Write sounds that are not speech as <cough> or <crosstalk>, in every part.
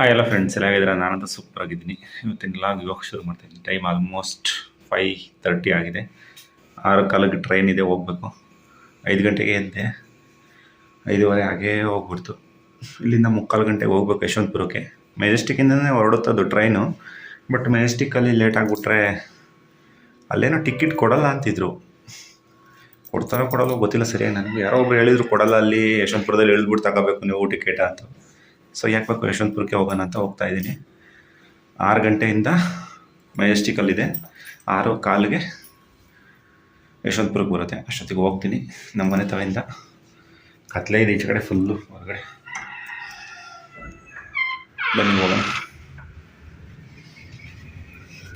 Hi ಎಲ್ಲ friends ಎಲ್ಲ ಆಗಿದ್ದೀರಾ ನಾನಂತೂ ಸೂಪರ್ ಆಗಿದ್ದೀನಿ. ಇವತ್ತಿನ ಲಾಗ್ ಇವಾಗ ಶುರು ಮಾಡ್ತೀನಿ. ಟೈಮ್ ಆಲ್ಮೋಸ್ಟ್ ಫೈ ತರ್ಟಿ ಆಗಿದೆ. ಆರು ಕಾಲಕ್ಕೆ ಟ್ರೈನ್ ಇದೆ, ಹೋಗಬೇಕು. ಐದು ಗಂಟೆಗೆ ಅಂತೆ ಐದೂವರೆ ಹಾಗೇ ಹೋಗ್ಬಿಡ್ತು. ಇಲ್ಲಿಂದ ಮುಕ್ಕಾಲು ಗಂಟೆಗೆ ಹೋಗ್ಬೇಕು ಯಶವಂತಪುರಕ್ಕೆ. ಮೆಜೆಸ್ಟಿಕ್ಕಿಂದನೇ ಹೊರಡುತ್ತದು ಟ್ರೈನು ಬಟ್ ಮೆಜೆಸ್ಟಿಕ್ಕಲ್ಲಿ ಲೇಟ್ ಆಗಿಬಿಟ್ರೆ ಅಲ್ಲೇನೋ ಟಿಕೆಟ್ ಕೊಡಲ್ಲ ಅಂತಿದ್ರು. ಕೊಡ್ತಾರೋ ಕೊಡೋಲ್ಲ ಗೊತ್ತಿಲ್ಲ ಸರಿಯಾಗಿ. ನನಗೆ ಯಾರೋ ಒಬ್ರು ಹೇಳಿದ್ರು, ಕೊಡಲ್ಲ ಅಲ್ಲಿ ಯಶವಂತಪುರದಲ್ಲಿ ಇಳಿದ್ಬಿಟ್ಟು ತಗೋಬೇಕು ನೀವು ಟಿಕೆಟ್ ಅಂತ. ಸೊ ಯಾಕೆ ಬೇಕು ಯಶವಂತಪುರಕ್ಕೆ ಹೋಗೋಣ ಅಂತ ಹೋಗ್ತಾ ಇದ್ದೀನಿ. ಆರು ಗಂಟೆಯಿಂದ ಮೆಜೆಸ್ಟಿಕಲ್ಲಿದೆ ಆರು ಕಾಲಿಗೆ ಯಶವಂತಪುರಕ್ಕೆ ಬರುತ್ತೆ. ಅಷ್ಟೊತ್ತಿಗೆ ಹೋಗ್ತೀನಿ. ನಮ್ಮ ಮನೆ ತವಿಂದ ಕತ್ಲೆ ಇದೆ ಈಚೆ ಕಡೆ ಫುಲ್ಲು ಹೊರಗಡೆ. ಬನ್ನಿ ಹೋಗೋಣ.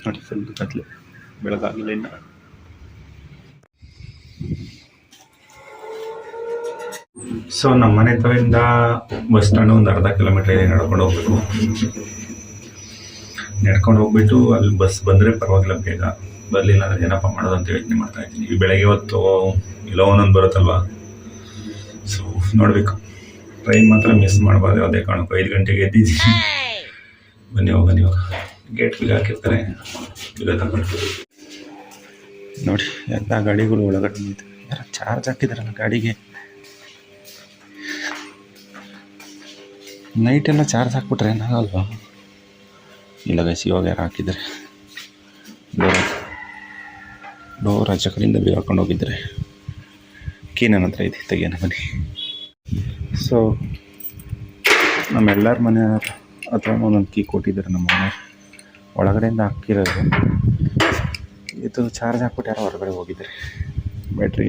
ನೋಡಿ ಫುಲ್ ಕತ್ಲೆ. ಬೆಳಗಾಗಿಲ್ಲ ಇನ್ನು. ಸೊ ನಮ್ಮ ಮನೆ ತವಿಂದ ಬಸ್ ಸ್ಟ್ಯಾಂಡ್ ಒಂದು ಅರ್ಧ ಕಿಲೋಮೀಟರ್ ಇದೆ, ನಡ್ಕೊಂಡು ಹೋಗ್ಬೇಕು. ನಡ್ಕೊಂಡು ಹೋಗ್ಬಿಟ್ಟು ಅಲ್ಲಿ ಬಸ್ ಬಂದರೆ ಪರವಾಗಿಲ್ಲ ಬೇಗ. ಬರಲಿಲ್ಲ ಅಂದರೆ ಏನಪ್ಪ ಮಾಡೋದು ಅಂತ ಯೋಚನೆ ಮಾಡ್ತಾ ಇದ್ದೀನಿ. ಈ ಬೆಳಗ್ಗೆ ಹೊತ್ತು ಎಲ್ಲೋ ಒಂದೊಂದು ಬರುತ್ತಲ್ವ? ಸೊ ನೋಡಬೇಕು. ಟ್ರೈನ್ ಮಾತ್ರ ಮಿಸ್ ಮಾಡಬಾರ್ದು, ಯಾವುದೇ ಕಾರಣಕ್ಕೂ. ಐದು ಗಂಟೆಗೆ ಎದ್ದಿದ್ದೀನಿ. ಬನ್ನಿ ಹೋಗಿ ಬನ್ನಿ ಹೋಗಿ. ಗೇಟ್ ಬಿಲ್ ಹಾಕಿರ್ತಾರೆ. ಇಲ್ಲ ತಗೊಂಡು ನೋಡಿ, ಎಲ್ಲ ಗಾಡಿಗಳು ಒಳಗಡೆ ಚಾರ್ಜ್ ಹಾಕಿದಾರಲ್ಲ ಗಾಡಿಗೆ. ನೈಟ್ ಎಲ್ಲ ಚಾರ್ಜ್ ಹಾಕ್ಬಿಟ್ರೆ ಏನಾಗಲ್ವಾ? ಇಲ್ಲ ಗೈಸ್ ಇವಾಗ ಯಾರು ಹಾಕಿದ್ರೆ? ಡೋರ್ ಡೋರ್ ಆಚೆ ಕಡೆಯಿಂದ ಬೇಗ ಹಾಕೊಂಡು ಹೋಗಿದ್ರೆ. ಕೀ ಹತ್ರ ಇದೆ, ತೆಗೆಯೋಣ ಬನ್ನಿ. ಸೊ ನಮ್ಮೆಲ್ಲರ ಮನೆ ಅಥವಾ ಒಂದೊಂದು ಕೀ ಕೊಟ್ಟಿದ್ದಾರೆ ನಮ್ಮ ಮನೆ ಒಳಗಡೆಯಿಂದ ಹಾಕಿರೋದು. ಇದು ಚಾರ್ಜ್ ಹಾಕ್ಬಿಟ್ಟು ಯಾರೋ ಹೊರಗಡೆ ಹೋಗಿದ್ದಾರೆ. ಬ್ಯಾಟ್ರಿ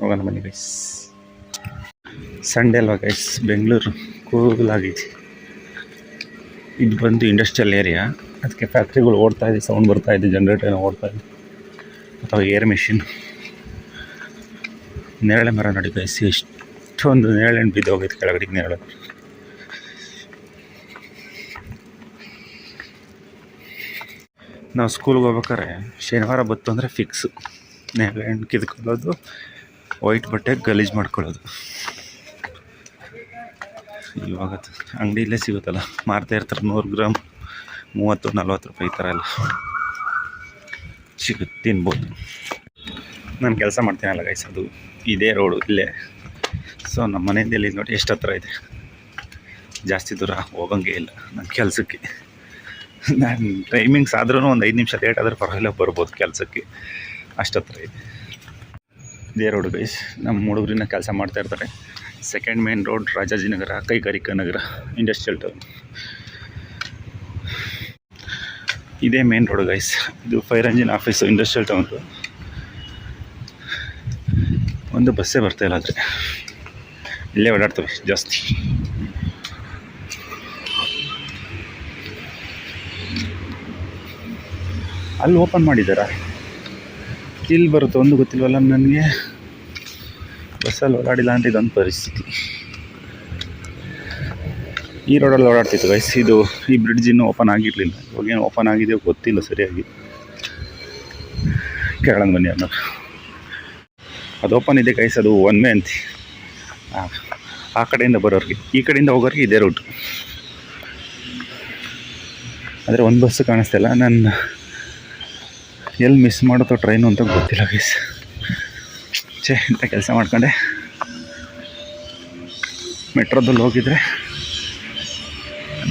ಹೋಗೋಣ ಬನ್ನಿ ಗೈಸ್ ಸಂಡೇ ಅಲ್ವಾ ಗೈಸ್ ಬೆಂಗಳೂರು. ಕೂಗಲಾಗಿದೆ ಇದು ಬಂದು ಇಂಡಸ್ಟ್ರಿಯಲ್ ಏರಿಯಾ ಅದಕ್ಕೆ ಫ್ಯಾಕ್ಟ್ರಿಗಳು ಓಡ್ತಾ ಇದೆ ಸೌಂಡ್ ಬರ್ತಾ ಇದೆ ಜನ್ರೇಟರ್ ಓಡ್ತಾ ಇದೆ. ಅಥವಾ ಏರ್ ಮೆಷಿನ್ ನೇರಳೆ ಮರ ನೋಡಿ ಗೈಸ್ ಎಷ್ಟೊಂದು ನೇರಳೆ ಹಣ್ಣು ಬಿದ್ದು ಹೋಗೈತೆ ಕೆಳಗಡೆ ನೇರಳೆ. ನಾವು ಸ್ಕೂಲ್ಗೆ ಹೋಗ್ಬೇಕಾದ್ರೆ ಶನಿವಾರ ಬತ್ತು ಅಂದರೆ ಫಿಕ್ಸು ನೇರಳೆ ಹಣ್ಣು ಕಿದ್ಕೊಳ್ಳೋದು ವೈಟ್ ಬಟ್ಟೆ ಗಲೀಜು ಮಾಡ್ಕೊಳ್ಳೋದು. ಇವಾಗ ಅಂಗಡಿಯಲ್ಲೇ ಸಿಗುತ್ತಲ್ಲ. ಮಾರ್ತಾ ಇರ್ತಾರೆ. ನೂರು ಗ್ರಾಮ್, ಮೂವತ್ತು, ನಲ್ವತ್ತು ರೂಪಾಯಿ ಈ ಥರ ಎಲ್ಲ ಸಿಗುತ್ತೆ, ತಿನ್ಬೋದು. ನಾನು ಕೆಲಸ ಮಾಡ್ತೀನಲ್ಲ ಗೈಸ್ ಅದು ಇದೇ ರೋಡು ಇಲ್ಲೇ. ಸೊ ನಮ್ಮ ಮನೆಯಿಂದ ಇಲ್ಲಿ ನೋಡಿ ಎಷ್ಟು ಹತ್ರ ಇದೆ. ಜಾಸ್ತಿ ದೂರ ಹೋಗಂಗೆ ಇಲ್ಲ ನನ್ನ ಕೆಲಸಕ್ಕೆ. ನಾನು ಟೈಮಿಂಗ್ಸ್ ಆದ್ರೂ ಒಂದು ಐದು ನಿಮಿಷ ಲೇಟ್ ಆದರೆ ಪರವಾಗಿಲ್ಲ, ಬರ್ಬೋದು ಕೆಲಸಕ್ಕೆ. ಅಷ್ಟು ಹತ್ರ ಇದೆ. ಇದೇ ರೋಡು ಗೈಸ್ ನಮ್ಮ ಹುಡುಗರಿನ ಕೆಲಸ ಮಾಡ್ತಾ ಇರ್ತಾರೆ. ಸೆಕೆಂಡ್ ಮೇನ್ ರೋಡ್ ರಾಜಾಜಿನಗರ ಕೈಗಾರಿಕಾ ನಗರ ಇಂಡಸ್ಟ್ರಿಯಲ್ ಟೌನ್ ಇದೇ ಮೇನ್ ರೋಡ್ ಗೈಸ್ ಇದು fire engine office industrial town ಒಂದು ಬಸ್ಸೇ ಬರ್ತಾ ಇಲ್ಲ ಆದರೆ. ಇಲ್ಲೇ ಓಡಾಡ್ತವೆ, ಜಾಸ್ತಿ. ಅಲ್ಲಿ ಓಪನ್ ಮಾಡಿದ್ದಾರಾ? ಇಲ್ಲಿ ಬರುತ್ತೆ ಒಂದು ಗೊತ್ತಿಲ್ವಲ್ಲ ನನಗೆ. ಬಸ್ಸಲ್ಲಿ ಓಡಾಡಿಲ್ಲ ಅಂದರೆ ಇದೊಂದು ಪರಿಸ್ಥಿತಿ. ಈ ರೋಡಲ್ಲಿ ಓಡಾಡ್ತಿತ್ತು ಗೈಸ್ ಇದು ಈ ಬ್ರಿಡ್ಜ್ ಇನ್ನೂ ಓಪನ್ ಆಗಿರಲಿಲ್ಲ. ಇವಾಗೇನು ಓಪನ್ ಆಗಿದೆಯೋ ಗೊತ್ತಿಲ್ಲ ಸರಿಯಾಗಿ. ಕೇಳೋಣ ಬನ್ನಿ ಅನ್ನೋ ಅದು ಓಪನ್ ಇದೆ ಗೈಸ್ ಅದು ಒನ್ ವೇ ಅಂತ. ಆ- ಕಡೆಯಿಂದ ಬರೋರಿಗೆ. ಈ ಕಡೆಯಿಂದ ಹೋಗೋರಿಗೆ ಇದೇ ರೂಟ್ ಆದರೆ ಒಂದು ಬಸ್ಸು ಕಾಣಿಸ್ತಿಲ್ಲ ನನ್ನ ಎಲ್ಲಿ ಮಿಸ್ ಮಾಡುತ್ತೋ ಟ್ರೈನು ಅಂತ ಗೊತ್ತಿಲ್ಲ ಗೈಸ್ ಛೇ ಇಂಥ ಕೆಲಸ ಮಾಡ್ಕೊಂಡೆ. ಮೆಟ್ರೋದಲ್ಲಿ ಹೋಗಿದ್ರೆ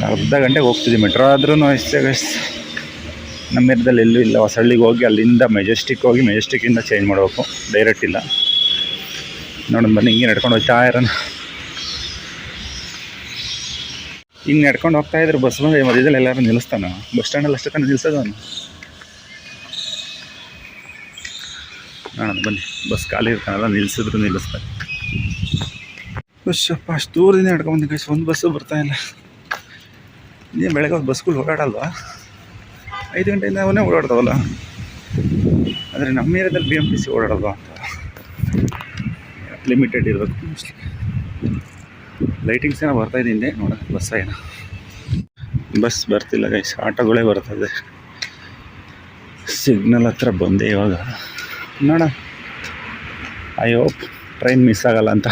ಅರ್ಧ ಗಂಟೆಗೆ ಹೋಗ್ತಿದ್ವಿ. ಮೆಟ್ರೋ ಆದ್ರೂ ಅಷ್ಟೇ ಗೈಸ್ ನಮ್ಮ ಏರಿಯಾದಲ್ಲಿ ಎಲ್ಲೂ ಇಲ್ಲ. ಹೊಸಳ್ಳಿಗೆ ಹೋಗಿ ಅಲ್ಲಿಂದ ಮೆಜೆಸ್ಟಿಕ್ ಹೋಗಿ ಮೆಜೆಸ್ಟಿಕ್ಕಿಂದ ಚೇಂಜ್ ಮಾಡಬೇಕು. ಡೈರೆಕ್ಟ್ ಇಲ್ಲ. ನೋಡೋಣ ಬನ್ನಿ, ಹಿಂಗೆ ನಡ್ಕೊಂಡು ಹೋಗ್ತಾ ಇರೋಣ. ಹಿಂಗೆ ನಡ್ಕೊಂಡು ಹೋಗ್ತಾ ಇದ್ರೆ ಬಸ್ ಬಂದು ಮಧ್ಯದಲ್ಲಿ ಎಲ್ಲರೂ ನಿಲ್ಲಿಸ್ತಾನ? ಬಸ್ ಸ್ಟ್ಯಾಂಡಲ್ಲಿ ಅಷ್ಟೇ ತಾನೆ ನಿಲ್ಲಿಸೋದು ಅವನು? ನೋಡೋಣ ಬನ್ನಿ. ಬಸ್ ಖಾಲಿ ಇರ್ತಾನಲ್ಲ ನಿಲ್ಸಿದ್ರು ನಿಲ್ಲಿಸ್ತಾರೆ. ಬಸ್ಸಪ್ಪ ಅಷ್ಟು ದೂರದಿಂದ ನಡ್ಕೊಂಡ್ಬಂದು ಗೈಸ್ ಒಂದು ಬಸ್ಸು ಬರ್ತಾ ಇಲ್ಲ. ನೀನು ಬೆಳಗ್ಗೆ ಒಂದು ಬಸ್ಗಳು ಓಡಾಡಲ್ವಾ? ಐದು ಗಂಟೆಯಿಂದ ಅವನೇ ಓಡಾಡ್ತಾವಲ್ಲ? ಆದರೆ ನಮ್ಮ ಏರಿಯಾದಲ್ಲಿ ಬಿ ಎಂ ಟಿ ಸಿ ಓಡಾಡಲ್ವಾ ಅಂತ. ಲಿಮಿಟೆಡ್ ಇರಬೇಕು. ಮೋಸ್ಟ್ಲಿ ಲೈಟಿಂಗ್ಸ್ ಏನೋ ಬರ್ತಾ ಇದ್ದೀನಿ ನೋಡೋಣ, ಬಸ್ ಏನೋ. ಬಸ್ ಬರ್ತಿಲ್ಲ ಗೈಸ್ ಆಟೋಗಳೇ ಬರ್ತದೆ. ಸಿಗ್ನಲ್ ಹತ್ರ ಬಂದೆ ಇವಾಗ. ನೋಡ. ಹೋಪ್ ಟ್ರೈನ್ ಮಿಸ್ ಆಗಲ್ಲ ಅಂತ.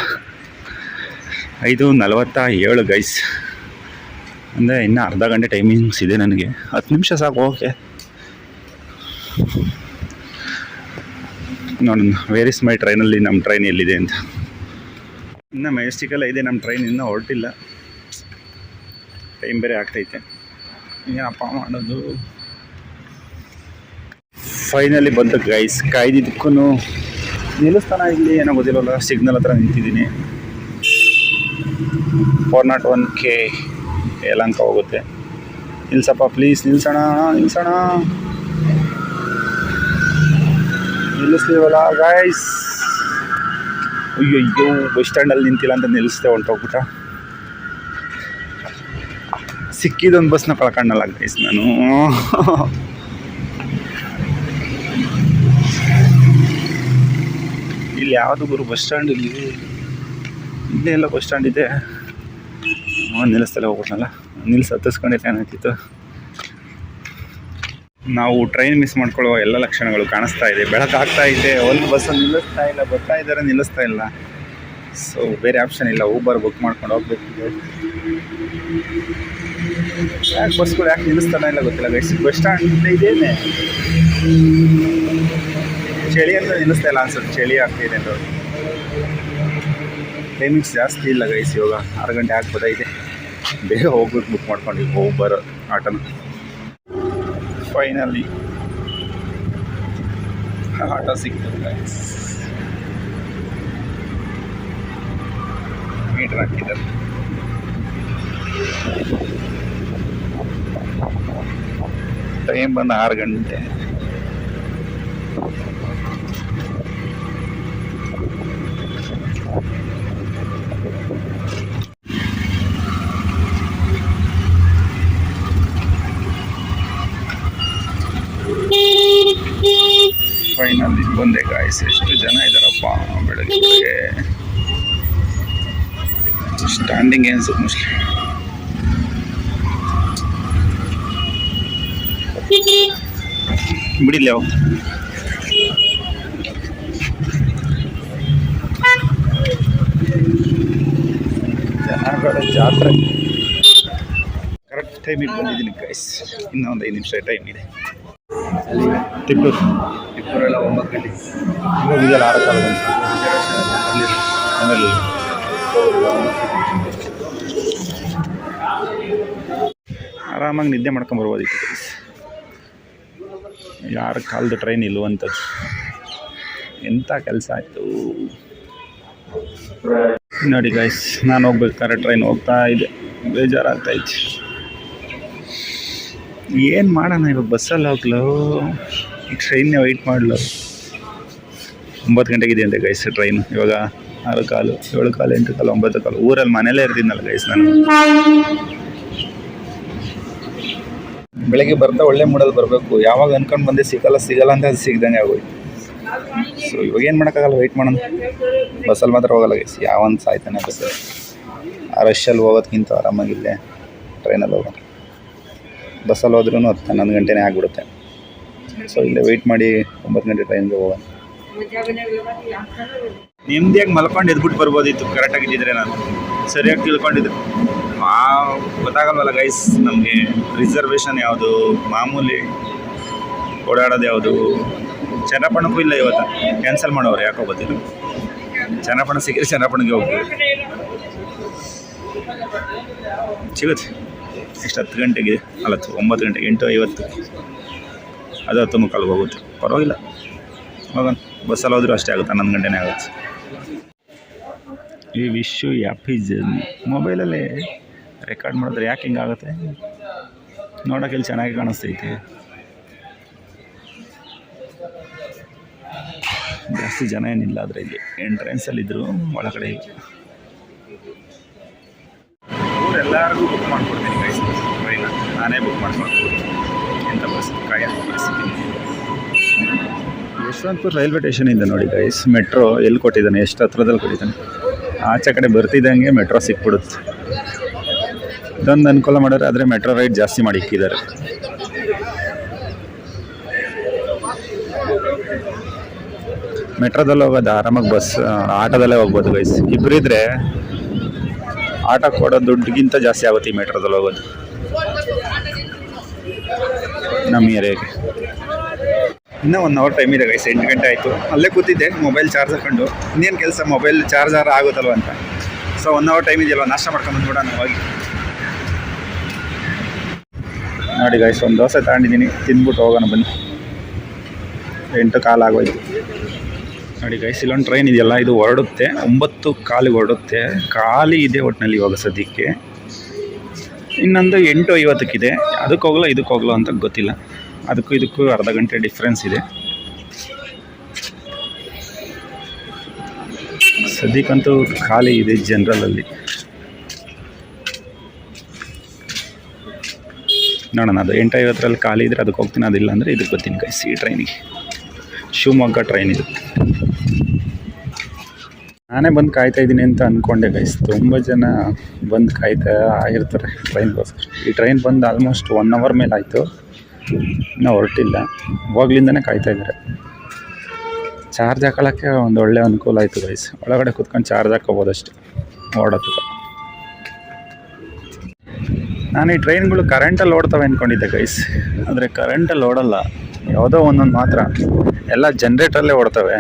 ಐದು ನಲವತ್ತ ಏಳು ಗೈಸ್ ಅಂದರೆ ಇನ್ನೂ ಅರ್ಧ ಗಂಟೆ ಟೈಮಿಂಗ್ಸ್ ಇದೆ ನನಗೆ. ಹತ್ತು ನಿಮಿಷ ಸಾಕು ಓಕೆ ನೋಡೋಣ ವೇರ್ ಇಸ್ ಮೈ ಟ್ರೈನಲ್ಲಿ ನಮ್ಮ ಟ್ರೈನ್ ಎಲ್ಲಿದೆ ಅಂತ. ಇನ್ನೂ ಮೆಜೆಸ್ಟಿಕಲ್ಲ ಇದೆ ನಮ್ಮ ಟ್ರೈನ್ ಇನ್ನೂ ಹೊರಟಿಲ್ಲ. ಟೈಮ್ ಬೇರೆ ಆಗ್ತೈತೆ. ಏನಪ್ಪ ಮಾಡೋದು? ಫೈನಲಿ ಬಂತು ಗೈಸ್ ಕಾಯ್ದಿದ್ದಕ್ಕೂ ನಿಲ್ಲಿಸ್ತಾನ ಇಲ್ಲಿ, ಏನೋ ಗೊತ್ತಿಲ್ಲಲ್ಲ ಸಿಗ್ನಲ್ ಹತ್ರ ನಿಂತಿದ್ದೀನಿ. Four not one K Yelahanka ಹೋಗುತ್ತೆ. ನಿಲ್ಸಪ್ಪ ಪ್ಲೀಸ್ ನಿಲ್ಸೋಣ ನಿಲ್ಸೋಣ ನಿಲ್ಲಿಸ್ತೀವಲ್ಲ ಗಾಯ್ಸ್ ಅಯ್ಯೋ ಅಯ್ಯೋ ಬಸ್ ಸ್ಟ್ಯಾಂಡಲ್ಲಿ ನಿಂತಿಲ್ಲ ಅಂತ ನಿಲ್ಲಿಸ್ದೆ ಹೊಂಟೋಗ್ಬಿಟ್ಟ. ಸಿಕ್ಕಿದೊಂದು ಬಸ್ನ ಕಳ್ಕೊಂಡಲ್ಲ ಗೈಸ್ ನಾನು. ಯಾವುದು ಗುರು ಬಸ್ ಸ್ಟ್ಯಾಂಡ್ ಇಲ್ಲಿ? ಇಲ್ಲೇ ಎಲ್ಲ ಬಸ್ ಸ್ಟ್ಯಾಂಡ್ ಇದೆ. ನಿಲ್ಲಿಸ್ತಲ್ಲ ಹೋಗ್ಬಿಟ್ನಲ್ಲ? ನಿಲ್ಲಿಸಿ ಹತ್ತಿಸ್ಕೊಂಡಿದ್ದೆ ಏನಾಯ್ತಿತ್ತು ನಾವು ಟ್ರೈನ್ ಮಿಸ್ ಮಾಡ್ಕೊಳ್ಳುವ ಎಲ್ಲ ಲಕ್ಷಣಗಳು ಕಾಣಿಸ್ತಾ ಇದೆ. ಬೆಳಕಾಗ್ತಾ ಇದೆ. ಒಂದು ಬಸ್ಸಲ್ಲಿ ನಿಲ್ಲಿಸ್ತಾ ಇಲ್ಲ. ಬರ್ತಾ ಇದ್ದಾರೆ, ನಿಲ್ಲಿಸ್ತಾ ಇಲ್ಲ. ಸೊ ಬೇರೆ ಆಪ್ಷನ್ ಇಲ್ಲ. ಊಬರ್ ಬುಕ್ ಮಾಡ್ಕೊಂಡು ಹೋಗ್ಬೇಕಿದೆ ಯಾಕೆ ಬಸ್ಗಳು ಯಾಕೆ ನಿಲ್ಲಿಸ್ತಾನೆ ಇಲ್ಲ ಗೊತ್ತಿಲ್ಲ ಬಸ್ ಸ್ಟ್ಯಾಂಡ್ ಇದೇನೆ ಚಳಿ ಅಂತ ನಿಲ್ಲಿಸ್ತಾ ಇಲ್ಲ ಅನ್ಸುತ್ತೆ. ಚಳಿ ಆಗ್ತಿದೆ ಅಂತ. ಟೈಮಿಂಗ್ಸ್ ಜಾಸ್ತಿ ಇಲ್ಲ ಗೈಸ್ ಇವಾಗ. ಆರು ಗಂಟೆ ಆಗ್ಬೋದಾಗಿದೆ ಬೇಗ ಹೋಗ್ಬಿಟ್ಟು ಬುಕ್ ಮಾಡ್ಕೊಂಡು ಹೋಗಿ ಬರೋ ಆಟೋನ. ಫೈನಲಿ ಆಟೋ ಸಿಗ್ತದೆ ಗೈಸ್ ಮೀಟರ್ ಹಾಕಿದ್ದಾರೆ. ಟೈಮ್ ಬಂದು ಆರು ಗಂಟೆ ಫೈನಲಿ ಬಂದೆ ಗಾಯ್ಸ್ ಎಷ್ಟು ಜನ ಇದ್ದಾರಪ್ಪ ಬೆಳಗ್ಗೆ ಸ್ಟ್ಯಾಂಡಿಂಗ್ ಅನ್ಸುತ್ತೆ ಮೋಸ್ಟ್ಲಿ ಬಿಡಿಲ್ಲ ಯಾವ ಜನಗಳ ಜಾತ್ರೆ ಕರೆಕ್ಟ್ ಟೈಮಿಗೆ ಬಂದಿದ್ದೀನಿ ಗೈಸ್ ಇನ್ನೂ ಒಂದು ಐದು ನಿಮಿಷ ಟೈಮ್ ಇದೆ ತಿಪ್ಪೂರು ಇಬ್ಬರೆಲ್ಲ ಒಂಬತ್ತು ಗಂಟೆ ಇನ್ನೂ ಇದೆಯಲ್ಲ ಆರು ಆಮೇಲೆ ಆರಾಮಾಗಿ ನಿದ್ದೆ ಮಾಡ್ಕೊಂಡು ಬರ್ಬೋದಿತ್ತು ಗೈಸ್ ಯಾರ ಕಾಲದ ಟ್ರೈನ್ ಇಲ್ಲುವಂಥದ್ದು. ಎಂಥ ಕೆಲಸ ಆಯಿತು? ನೋಡಿ ಗೈಸ್ ನಾನು ಹೋಗ್ಬೇಕಾದ್ರೆ ಟ್ರೈನ್ ಹೋಗ್ತಾ ಇದೆ. ಬೇಜಾರಾಗ್ತಾ ಇತ್ತು ಏನು ಮಾಡೋಣ ಇವಾಗ? ಬಸ್ಸಲ್ಲಿ ಹೋಗ್ಲು? ಈ ಟ್ರೈನ್ನೇ ವೆಯ್ಟ್ ಮಾಡಲು? ಒಂಬತ್ತು ಗಂಟೆಗಿದೆ ಅಂತೆ ಗೈಸ್ ಟ್ರೈನ್ ಇವಾಗ ಆರು ಕಾಲು, ಏಳು ಕಾಲು, ಎಂಟು ಕಾಲು, ಒಂಬತ್ತು ಕಾಲು. ಊರಲ್ಲಿ ಮನೇಲೇ ಇರ್ತೀನಲ್ಲ ಗೈಸ್ ನಾನು. ಬೆಳಗ್ಗೆ ಬರ್ತಾ ಒಳ್ಳೆ ಮೂಡಲ್ಲಿ ಬರಬೇಕು. ಯಾವಾಗ ಅನ್ಕೊಂಡು ಬಂದೆ ಸಿಗಲ್ಲ ಸಿಗಲ್ಲ ಅಂತ ಅದು ಸಿಗ್ದಂಗೆ ಆಗೋಯ್ತು. ಸೊ ಇವಾಗ ಏನು ಮಾಡೋಕ್ಕಾಗಲ್ಲ ವೆಯ್ಟ್ ಮಾಡೋಣ. ಬಸ್ಸಲ್ಲಿ ಮಾತ್ರ ಹೋಗಲ್ಲ ಗೈಸ್ ಯಾವೊಂದು ಸಾಯ್ತಾನೆ ಬಸ್ ಆ ರಶಲ್ಲಿ ಹೋಗೋದ್ಕಿಂತ ಆರಾಮಾಗಿಲ್ಲೇ ಟ್ರೈನಲ್ಲಿ ಹೋಗೋಣ. ಬಸ್ಸಲ್ಲಿ ಹೋದ್ರೂ ಹತ್ತು ಹನ್ನೊಂದು ಗಂಟೆನೇ ಆಗಿಬಿಡುತ್ತೆ. ಸೊ ಇಲ್ಲೇ ವೆಯ್ಟ್ ಮಾಡಿ ಒಂಬತ್ತು ಗಂಟೆ ಟೈಮ್ಗೆ ಹೋಗೋಣ. ನೆಮ್ಮದಿಯಾಗಿ ಮಲ್ಕೊಂಡು ಎದ್ಬಿಟ್ಟು ಬರ್ಬೋದಿತ್ತು? ಕರೆಕ್ಟಾಗಿ ಇದ್ದಿದ್ರೆ ನಾನು. ಸರಿಯಾಗಿ ತಿಳ್ಕೊಂಡಿದ್ರು. ಆ ಗೊತ್ತಾಗಲ್ವಲ್ಲ ಗೈಸ್ ನಮಗೆ ರಿಸರ್ವೇಷನ್ ಯಾವುದು? ಮಾಮೂಲಿ ಓಡಾಡೋದು ಯಾವುದು? ಚನ್ನಪಣ್ಣಕ್ಕೂ ಇಲ್ಲ ಇವತ್ತು. ಕ್ಯಾನ್ಸಲ್ ಮಾಡೋರು, ಯಾಕೋ ಗೊತ್ತಿಲ್ಲ. ಚನ್ನಪಣ ಸಿಕ್ಕರೆ ಚನ್ನಪಣ್ಣಗೆ ಹೋಗ್ತೀವಿ ಸಿಗುತ್ತೆ. ಎಷ್ಟು ಹತ್ತು ಗಂಟೆಗೆ, ಅಲ್ಲ, ಒಂಬತ್ತು ಗಂಟೆಗೆ, ಎಂಟು ಐವತ್ತು. ಅದು ಹತ್ತು ಮುಕ್ಕಾಲ್ಗೆ ಹೋಗುತ್ತೆ. ಪರವಾಗಿಲ್ಲ. ಹೋಗೋಣ ಬಸ್ಸಲ್ಲಿ ಹೋದ್ರೂ ಅಷ್ಟೇ ಆಗುತ್ತೆ, ಹನ್ನೊಂದು ಗಂಟೆನೇ ಆಗುತ್ತೆ. ಈ ವಿಶ್ವ ಯಾಪಿ ಜರ್ನಿ ಮೊಬೈಲಲ್ಲಿ ರೆಕಾರ್ಡ್ ಮಾಡಿದ್ರೆ ಯಾಕೆ ಹಿಂಗಾಗುತ್ತೆ ನೋಡೋಕೆ ಇಲ್ಲಿ ಚೆನ್ನಾಗಿ ಕಾಣಿಸ್ತೈತೆ. ಜಾಸ್ತಿ ಜನ ಏನಿಲ್ಲ ಆದರೆ ಇಲ್ಲಿ. ಎಂಟ್ರೆನ್ಸಲ್ಲಿದ್ದರು ಒಳಗಡೆ ಇಲ್ಲ. ಊರೆಲ್ಲರಿಗೂ ಬುಕ್ ಮಾಡ್ಕೊಡ್ತೀನಿ ಟ್ರೈನ ನಾನೇ ಬುಕ್ ಮಾಡ್ಕೊಂಡು ಯಶವಂತಪುರ ರೈಲ್ವೆ ಸ್ಟೇಷನಿಂದ ನೋಡಿ ಗೈಸ್ ಮೆಟ್ರೋ ಎಲ್ಲಿ ಕೊಟ್ಟಿದ್ದಾನೆ, ಎಷ್ಟು ಹತ್ರದಲ್ಲಿ ಕೊಟ್ಟಿದ್ದಾನೆ? ಆಚೆ ಕಡೆ ಬರ್ತಿದ್ದಂಗೆ ಮೆಟ್ರೋ ಸಿಕ್ಬಿಡುತ್ತೆ. ಇದೊಂದು ಅನುಕೂಲ ಮಾಡೋರು ಆದರೆ ಮೆಟ್ರೋ ರೈಡ್ ಜಾಸ್ತಿ ಮಾಡಿ ಇಕ್ಕಿದ್ದಾರೆ. ಮೆಟ್ರೋದಲ್ಲಿ ಹೋಗೋದು ಆರಾಮಾಗಿ ಬಸ್ ಆಟೋದಲ್ಲೇ ಹೋಗ್ಬೋದು ಗೈಸ್ ಇಬ್ಬರಿದ್ರೆ ಆಟೋ ಕೊಡೋ ದುಡ್ಡಿಗಿಂತ ಜಾಸ್ತಿ ಆಗುತ್ತೆ ಈ ಮೆಟ್ರೋದಲ್ಲಿ ಹೋಗೋದು. ನಮ್ಮ ಏರಿಯಾಗೆ ಇನ್ನೂ ಒನ್ ಅವರ್ ಟೈಮ್ ಇದೆ ಗೈಸ್ ಎಂಟು ಗಂಟೆ ಆಯಿತು. ಅಲ್ಲೇ ಕೂತಿದ್ದೆ ಮೊಬೈಲ್ ಚಾರ್ಜ್ ಹಾಕೊಂಡು ಇನ್ನೇನು ಕೆಲಸ ಮೊಬೈಲ್ ಚಾರ್ಜರ್ ಆಗುತ್ತಲ್ವ ಅಂತ. ಸೊ ಒನ್ ಅವರ್ ಟೈಮ್ ಇದೆಯಲ್ಲ ನಾಷ್ಟ ಮಾಡ್ಕೊಂಡು ಬಂದ್ಬಿಡೋಣ ಹೋಗಿ ನೋಡಿ ಗೈಸ್ ಒಂದು ದೋಸೆ ತಗೊಂಡಿದ್ದೀನಿ ತಿಂದ್ಬಿಟ್ಟು ಹೋಗೋಣ ಬನ್ನಿ. ಎಂಟು ಕಾಲು ಆಗೋಯ್ತು. ನೋಡಿ ಗೈಸ್ ಇಲ್ಲೊಂದು ಟ್ರೈನ್ ಇದೆಯಲ್ಲ ಇದು ಹೊರಡುತ್ತೆ. ಒಂಬತ್ತು ಕಾಲಿಗೆ ಹೊರಡುತ್ತೆ. ಖಾಲಿ ಇದೆ ಒಟ್ಟಿನಲ್ಲಿ ಇವಾಗ ಸದ್ಯಕ್ಕೆ. ಇನ್ನೊಂದು ಎಂಟು ಐವತ್ತಕ್ಕಿದೆ. ಅದಕ್ಕೆ ಹೋಗಲ್ಲ ಇದಕ್ಕೆ ಹೋಗಲ್ಲ ಅಂತ ಗೊತ್ತಿಲ್ಲ. ಅದಕ್ಕೂ ಇದಕ್ಕೂ ಅರ್ಧ ಗಂಟೆ ಡಿಫ್ರೆನ್ಸ್ ಇದೆ. ಸದ್ಯಕ್ಕಂತೂ ಖಾಲಿ ಇದೆ ಜನರಲಲ್ಲಿ ನೋಡೋಣ, ಅದು ಎಂಟು ಐವತ್ತರಲ್ಲಿ ಖಾಲಿ ಇದ್ರೆ ಅದಕ್ಕೆ ಹೋಗ್ತೀನಿ, ಅದಿಲ್ಲ ಅಂದರೆ ಇದಕ್ಕೆ ಬರ್ತೀನಿ ಕೈಸಿ ಟ್ರೈನಿಗೆ ಶಿವಮೊಗ್ಗ ಟ್ರೈನ್ ಇದು. ನಾನೇ ಬಂದು ಕಾಯ್ತಾ ಇದ್ದೀನಿ ಅಂತ ಅಂದ್ಕೊಂಡೆ ಗೈಸ್ ತುಂಬ ಜನ ಬಂದು ಕಾಯ್ತಾ ಇರ್ತಾರೆ ಟ್ರೈನ್ಗೋಸ್ಕರ. ಈ ಟ್ರೈನ್ ಬಂದು ಆಲ್ಮೋಸ್ಟ್ ಒನ್ ಅವರ್ ಮೇಲೆ ಆಯಿತು. ಇನ್ನೂ ಹೊರಟಿಲ್ಲ. ಹೋಗ್ಲಿಂದನೇ ಕಾಯ್ತಾ ಇದ್ದಾರೆ. ಚಾರ್ಜ್ ಹಾಕೊಳ್ಳೋಕ್ಕೆ ಒಂದು ಒಳ್ಳೆ ಅನುಕೂಲ ಆಯಿತು ಗೈಸ್ ಒಳಗಡೆ ಕುತ್ಕೊಂಡು ಚಾರ್ಜ್ ಹಾಕೋಬೋದಷ್ಟೆ ಓಡೋದು ನಾನು ಈ ಟ್ರೈನ್ಗಳು ಕರೆಂಟಲ್ಲಿ ಓಡ್ತವೆ ಅಂದ್ಕೊಂಡಿದ್ದೆ ಗೈಸ್ ಆದರೆ ಕರೆಂಟಲ್ಲಿ ಓಡಲ್ಲ. ಯಾವುದೋ ಒಂದೊಂದು ಮಾತ್ರ. ಎಲ್ಲ ಜನ್ರೇಟರಲ್ಲೇ ಓಡ್ತವೆ.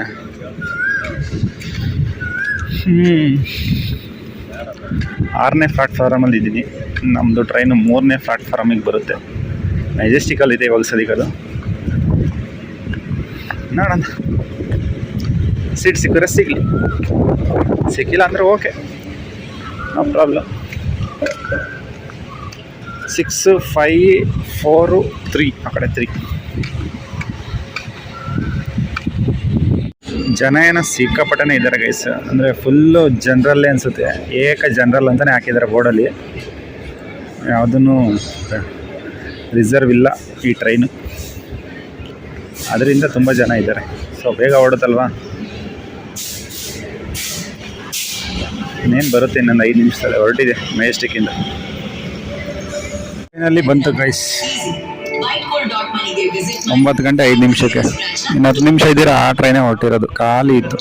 ಆರನೇ ಪ್ಲಾಟ್ಫಾರಮಲ್ಲಿ ಇದ್ದೀನಿ. ನಮ್ಮದು ಟ್ರೈನು ಮೂರನೇ ಪ್ಲಾಟ್ಫಾರಮಿಗೆ ಬರುತ್ತೆ. ಮೆಜೆಸ್ಟಿಕಲ್ಲಿ ಇದೆ ಇವಾಗ ಅದು. ನೋಡೋಣ. ಸೀಟ್ ಸಿಕ್ಕಿದ್ರೆ ಸಿಗಲಿ. ಸಿಕ್ಕಿಲ್ಲ ಅಂದರೆ okay no problem six five four three ಆ ಕಡೆ ತ್ರೀ ಜನ ಏನೋ ಸಿಕ್ಕಾಪಟ್ಟೆನೇ ಇದ್ದಾರೆ ಗೈಸ್ ಅಂದರೆ ಫುಲ್ಲು ಜನರಲ್ಲೇ ಅನಿಸುತ್ತೆ. ಏಕ ಜನರಲ್ ಅಂತಲೇ ಹಾಕಿದ್ದಾರೆ ಬೋರ್ಡಲ್ಲಿ ಯಾವುದನ್ನು ರಿಸರ್ವ್ ಇಲ್ಲ ಈ ಟ್ರೈನು ಅದರಿಂದ ತುಂಬ ಜನ ಇದ್ದಾರೆ. ಸೊ ಬೇಗ ಓಡುತ್ತಲ್ವಾ ಇನ್ನೇನು ಬರುತ್ತೆ ಇನ್ನೊಂದು ಐದು ನಿಮಿಷದಲ್ಲಿ ಹೊರಟಿದೆ ಮೆಜೆಸ್ಟಿಕ್ಕಿಂದ ಟ್ರೈನಲ್ಲಿ ಬಂತು ಗೈಸ್ ಒಂಬತ್ತು ಗಂಟೆ ಐದು ನಿಮಿಷಕ್ಕೆ. ಇನ್ನು ಹತ್ತು ನಿಮಿಷ ಇದ್ದೀರಾ? ಆ ಟ್ರೈನೇ ಹೊರಟಿರೋದು. ಖಾಲಿ ಇತ್ತು.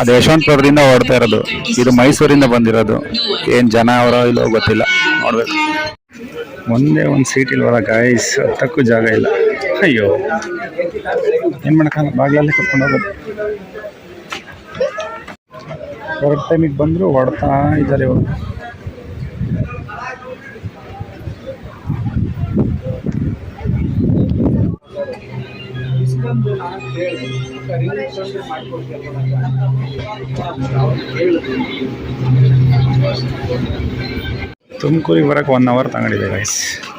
ಅದು ಯಶವಂತಪುರದಿಂದ ಓಡ್ತಾ ಇರೋದು. ಇದು ಮೈಸೂರಿಂದ ಬಂದಿರೋದು. ಏನು ಜನ ಅವರೋ ಇಲ್ಲೋ ಗೊತ್ತಿಲ್ಲ. ನೋಡಬೇಕು. ಒಂದೇ ಒಂದು ಸೀಟ್ ಇಲ್ವಲ್ಲ ಗಾಯ್ಸ್ ಹತ್ತಕ್ಕೂ ಜಾಗ ಇಲ್ಲ. ಅಯ್ಯೋ. ಏನು ಮಾಡೋಕ್ಕಲ್ಲ ಬಾಗಿಲಲ್ಲಿ ಕರ್ಕೊಂಡು ಹೋಗೋದು. ಕರೆಕ್ಟ್ ಟೈಮಿಗೆ ಬಂದರೂ ಹೊಡ್ತಾ ಇದ್ದಾರೆ ಇವಾಗ ತುಮಕೂರಿಗೆ ಬರೋಕ್ಕೆ ಒನ್ ಅವರ್ ತಗೊಂಡಿದೆ ಗೈಸ್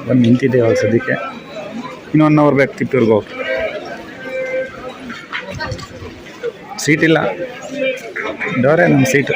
ಬಂದು ನಿಂತಿದ್ದೆ ಇವಾಗ ಸದ್ಯಕ್ಕೆ. ಇನ್ನು ಒನ್ ಅವರ್ ಬೇಕು ತಿಪ್ಪೂರ್ಗೆ ಹೋಗಿ ಸೀಟಿಲ್ಲ ಡೋರೇ ನಮ್ಮ ಸೀಟು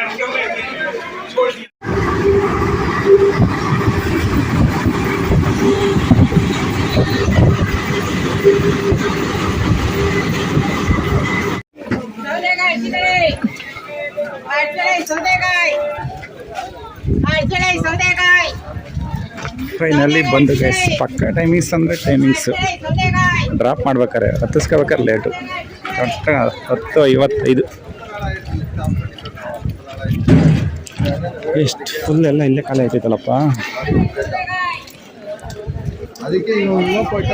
ಟ್ರೈನಲ್ಲಿ ಬಂದು ಗೈಸ್ ಪಕ್ಕ ಟೈಮಿಂಗ್ಸ್ ಅಂದರೆ ಟೈಮಿಂಗ್ಸು ಡ್ರಾಪ್ ಮಾಡ್ಬೇಕಾರೆ ಹತ್ತಿಸ್ಕೋಬೇಕಾದ್ರೆ ಲೇಟು ಕರೆಕ್ಟ್ ಹತ್ತು ಐವತ್ತೈದು ಎಷ್ಟು ಫುಲ್ ಎಲ್ಲ ಇಲ್ಲೇ ಖಾಲಿ ಆಯ್ತೈತಲ್ಲಪ್ಪ. ಅದಕ್ಕೆ ಇವಾಗ ಕೊಟ್ಟ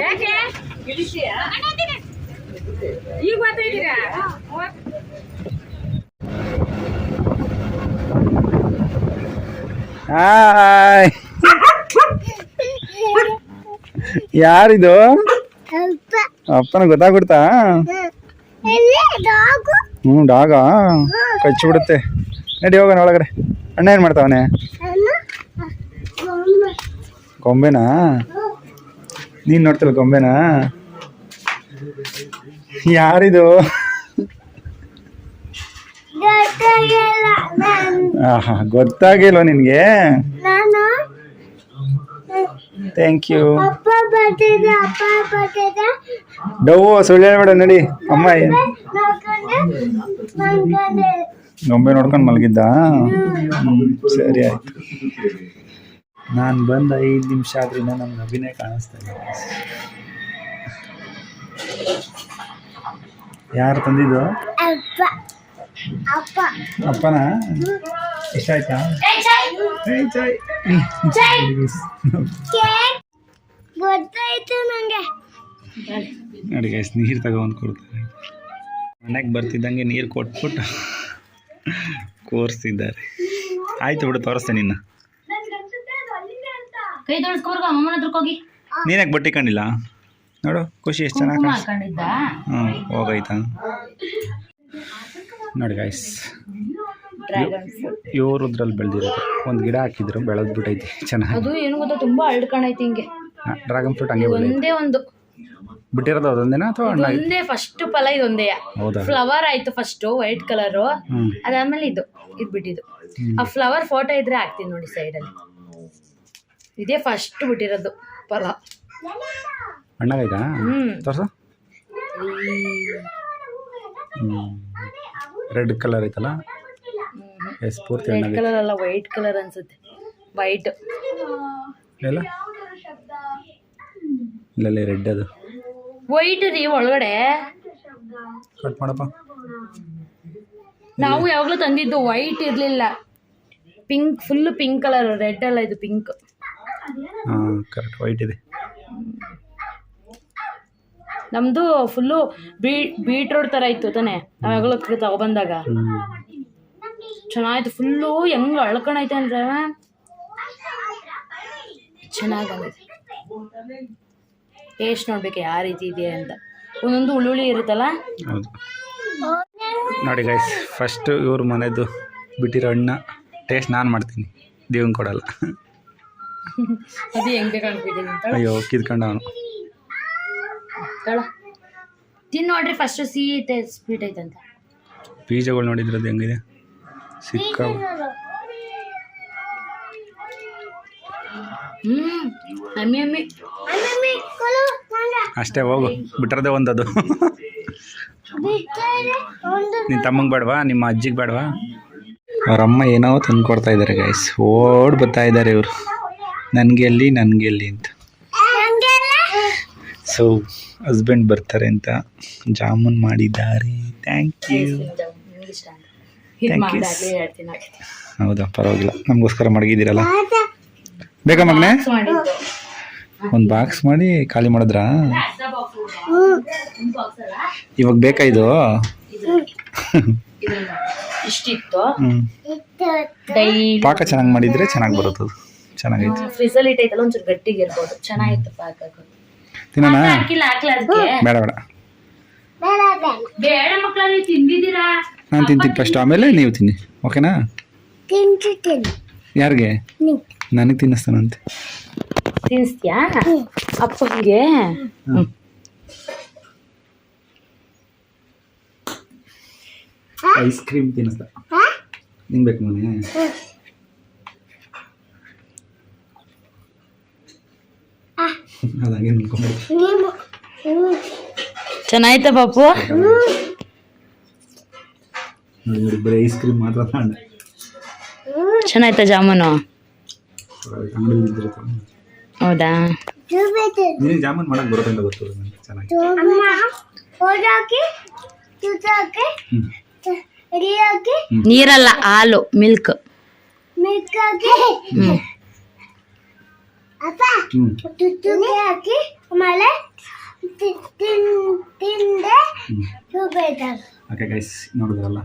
ಯಾಕೆ ಈಗ ಹಾಯ್. ಯಾರಿದು? ಅಪ್ಪನ ಗೊತ್ತಾಗ್ಬಿಡ್ತಾ? ಹ್ಞೂ ಡಾಗ? ಕಚ್ಚಿಬಿಡುತ್ತೆ. ನಡಿ ಹೋಗೋಣ ಒಳಗಡೆ. ಅಣ್ಣ ಏನು ಮಾಡ್ತಾವನೆ? ಗೊಂಬೆನಾ? ನೀನು ನೋಡ್ತಿಲ್ಲ ಗೊಂಬೆನಾ? ಯಾರಿದು? ಗೊತ್ತಾಗಿಲ್ವ ನಿನಗೆ? ನಾನು? ಥ್ಯಾಂಕ್ ಯು ಡವ್ವು ಸುಳ್ಳು ಹೇಳ್ಬೇಡ ನಡಿ. ಅಮ್ಮ ಏನ್? ಗೊಂಬೆ ನೋಡ್ಕೊಂಡು ಮಲಗಿದ್ದ? ಸರಿ ಆಯ್ತು. ನಾನು ಬಂದ ಐದು ನಿಮಿಷ ಆದ್ರಿಂದ ನಮ್ಗೆ ಅಭಿನಯ ಕಾಣಿಸ್ತಾ ಇಲ್ಲ. ಯಾರು ತಂದಿದ್ದು? ಅಪ್ಪ. ಅಪ್ಪ. ಅಪ್ಪನ? ಇಷ್ಟ ಆಯ್ತಾ ನೋಡಿ ಗೈಸ್ ನೀರು ತಗೊಂಡು ಕೊಡ್ತಾರೆ. ಮನೆಗೆ ಬರ್ತಿದ್ದಂಗೆ ನೀರು ಕೊಟ್ಬಿಟ್ಟು ಕೋರ್ಸಿದ್ದಾರೆ. ಆಯ್ತು ಬಿಡು ತೋರಿಸ್ತೇನೆ ನಿನ್ನ. ಕೈ ತೊಳ್ಸ್ಕೊಬರ್ಗ ಅಮ್ಮನ ಹತ್ರಕ್ಕೆ ಹೋಗಿ. ನೀನಕ್ಕೆ ಬಟ್ಟೆ ಕಂಡಿಲ್ಲ ನೋಡು ಖುಷಿ ಎಷ್ಟು ಚೆನ್ನಾಗಿ ಹ್ಞೂ ಹೋಗೈತ? ನೋಡಿ ಗಾಯ್ಸ್ ಇವ್ರದ್ರಲ್ಲಿ ಬೆಳೆದಿರೋದು. ಒಂದು ಗಿಡ ಹಾಕಿದ್ರು ಬೆಳೆದ್ ಬಿಟ್ಟೈತಿ ಚೆನ್ನಾಗಿ. ಅದು ಏನು ಗೊತ್ತಾ ತುಂಬಾ ಅಳ್ಕಣೈತಿ ಹಿಂಗೆ. ಡ್ರ್ಯಾಗನ್ ಫ್ರೂಟ್ ಹಂಗೆ ಒಂದೇ ಒಂದು. ಬಿಟ್ಟಿರೋದು ಅದೊಂದೇನಾ ಅಥವಾ ಒಂದೇ ಫಸ್ಟ್ ಫಲ ಇದೊಂದೇ. ಫ್ಲವರ್ ಆಯ್ತು ಫಸ್ಟ್ ವೈಟ್ ಕಲರ್ ಅದಾದ್ಮೇಲೆ ಇದು ಇದು ಬಿಟ್ಟಿದ್ದು. ಆ ಫ್ಲವರ್ ಫೋಟೋ ಇದ್ರೆ ಹಾಕ್ತೀನಿ ನೋಡಿ ಸೈಡಲ್ಲಿ ಇದೇ ಫಸ್ಟ್ ಬಿಟ್ಟಿರೋದು ಫಲ. ಹಣ್ಣಾಗೈತಾ ಹ್ಮ್. ತೋರ್ಸು. ರೆಡ್ ಕಲರ್ ಐತಲ್ಲ? ಎಸ್ ಪೂರ್ತಿ ರೆಡ್ ಕಲರ್ ಅಲ್ಲ ವೈಟ್ ಕಲರ್ ಅನ್ಸುತ್ತೆ. ವೈಟ್ ಇಲ್ಲ? ಇಲ್ಲಲ್ಲೇ ರೆಡ್ ಅದು. ವೈಟ್ ರೀ ಒಳಗಡೆ. ಕಟ್ ಮಾಡಪ್ಪ. ನಾವು ಯಾವಾಗಲೂ ತಂದಿದ್ದು ವೈಟ್ ಇರಲಿಲ್ಲ. Pink full pink colour red ಅಲ್ಲ ಇದು ಪಿಂಕ್ ಹಾಂ ಕರೆಕ್ಟ್ ವೈಟ್ ಇದೆ. ನಮ್ಮದು ಫುಲ್ಲು ಬೀ ಬೀಟ್ರೋಟ್ ಥರ ಇತ್ತು ತಾನೆ ನಾವು ಯಾವಾಗಲೂ ತಗೊಬಂದಾಗ. ಚೆನ್ನಾಗಿತ್ತು ಫುಲ್ಲು ಹೆಂಗೆ ಅಳ್ಕೊಂಡೈತೆ ಅಂದ್ರೆ ಚೆನ್ನಾಗಿ ಬಂದಿದೆ ಟೇಸ್ಟ್ ನೋಡ್ಬೇಕು ಯಾವ ರೀತಿ ಇದೆ ಅಂತ. ಒಂದೊಂದು ಹುಳುಳಿ ಇರುತ್ತಲ್ಲ? ನೋಡಿ ಗೈಸ್ ಫಸ್ಟು ಇವ್ರ ಮನೆದು ಬಿಟ್ಟಿರೋ ಹಣ್ಣ ಟೇಸ್ಟ್ ನಾನು ಮಾಡ್ತೀನಿ ದೇವನ್ ಕೊಡಲ್ಲ. <laughs> ಅಯ್ಯೋ ಕಿದ್ಕೊಂಡ ಅವನು ತಳ ತಿನ್ ನೋಡ್ರಿ ಫಸ್ಟ್ ಸಿಹಿ ಐತೆ ಸ್ವೀಟ್ ಐತೆ ಅಂತ ಬೀಜಗಳು ನೋಡಿದ್ರೆ ಅದು ಹೆಂಗಿದೆ ಸಿಕ್ಕ ಹ್ಮ್ ಅಮ್ಮಿ ಅಮ್ಮಿ. ಮಮ್ಮಿ ಕೊಲು ಅಷ್ಟೇ ಹೋಗು. ಬಿಟ್ಟರದೇ ಒಂದದು. ನಿನ್ನ ತಮ್ಮಂಗೆ ಬೇಡವಾ? ನಿಮ್ಮ ಅಜ್ಜಿಗೆ ಬೇಡವಾ? ಅವ್ರ ಅಮ್ಮ ಏನೋ ತಂದು ಇದಾರೆ ಇದ್ದಾರೆ ಗೈಸ್ ಓಡ್ ಬರ್ತಾ ಇದಾರೆ ಇವರು. ನನಗೆ ಎಲ್ಲಿ ನನಗೆ ಎಲ್ಲಿ ಅಂತ. ಸೊ ಹಸ್ಬೆಂಡ್ ಬರ್ತಾರೆ ಅಂತ ಜಾಮೂನ್ ಮಾಡಿದ್ದಾರೆ. Thank you thank you. ಹೌದಾ ಪರವಾಗಿಲ್ಲ. ನಮಗೋಸ್ಕರ ಮಡಗಿದ್ದೀರಲ್ಲ? ಬೇಕಾ ಮಗನೇ? ಒಂದು ಬಾಕ್ಸ್ ಮಾಡಿ ಖಾಲಿ ಮಾಡಿದ್ರಾ? ಇವಾಗ ಬೇಕಾ ಇದು? ಇಷ್ಟಿತ್ತು. ಪಾಕ ಚೆನ್ನಾಗಿ ಮಾಡಿದ್ರೆ ಚೆನ್ನಾಗಿ ಬರುತ್ತೆ ಅದು ಚೆನ್ನಾಗೈತೆ ಫ್ರಿಜಲ್ಲಿ ಇಟ್ಟೈತಲ್ಲ ಒಂಚೂರು ಗಟ್ಟಿಗೆ ಇರ್ಬೋದು ಚೆನ್ನಾಗಿತ್ತು ಪಾಕ ತಿನ್ನೋಣ? ಹಾಕಿಲ್ಲ ಹಾಕ್ಲ ಅದಕ್ಕೆ ಬೇಡ ಬೇಡ. ಬೇಡ ಮಕ್ಕಳ ನೀವು ತಿಂದಿದ್ದೀರಾ ನಾನು ತಿಂತೀನಿ ಫಸ್ಟ್ ಆಮೇಲೆ ನೀವು ತಿನ್ನಿ. ಓಕೆನಾ? ಯಾರಿಗೆ? ನನಗೆ ತಿನ್ನಿಸ್ತಾನಂತೆ. ತಿನ್ಸ್ತೀಯಾ? ಅಪ್ಪಂಗೆ ಐಸ್ ಕ್ರೀಮ್ ತಿನ್ನಿಸ್ತಾ. ನಿಂಗೆ ಬೇಕು ಮನೆ ಅದಾಗೆ ನಿಂತ್ಕೊಂಡ್ಬಿಡು ನೀವು ನೀವು ಚೆನ್ನಾಯ್ತಾ ಪಾಪು? ಬರೀ ಐಸ್ ಕ್ರೀಮ್ ಮಾತ್ರ ತಗೊಂಡೆ. ಚೆನ್ನಾಯ್ತಾ ಜಾಮೂನು? ಹೌದಾ? ನಿನಗೆ ಜಾಮೂನ್ ಮಾಡಕ್ ಬರುತ್ತೆ ಅಂತ ಗೊತ್ತು ನನಗೆ ಚೆನ್ನಾಗಿ. ನೀರಲ್ಲ ಹಾಲು ಮಿಲ್ಕ್. ಮಿಲ್ಕ್ ಹ್ಮ್. ಅಪ್ಪ ಹಾಕಿ ಆಮೇಲೆ ಓಕೆ ಗೈಸ್ ನೋಡಿದ್ರಲ್ಲ?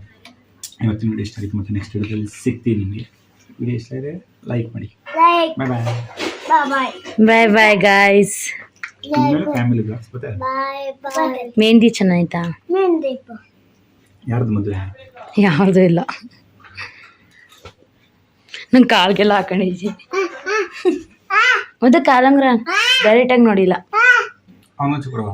ಇವತ್ತಿನ ವಿಡಿಯೋ ಇಷ್ಟ ಆಯಿತು ಮತ್ತು ನೆಕ್ಸ್ಟ್ ವಿಡಿಯೋದಲ್ಲಿ ಸಿಗ್ತೀನಿ ನಿಮಗೆ. ವಿಡಿಯೋ ಇಷ್ಟ ಇದೆ ಲೈಕ್ ಮಾಡಿ. Like bye bye bye bye bye guys family blogs bye mehndi ಚೆನ್ನಾಯ್ತಾ? ಯಾರ್ದು ಮದುವೆ? ಯಾವುದೂ ಇಲ್ಲ. ನಂಗೆ ಕಾಲ್ಗೆಲ್ಲ ಹಾಕೊಂಡಿದ್ದೀನಿ. ಮತ್ತೆ ಕಾಲಂಗ್ರ ಡೈರೆಕ್ಟಾಗಿ ನೋಡಿಲ್ಲ. ಅವನ ಕೊಡುವ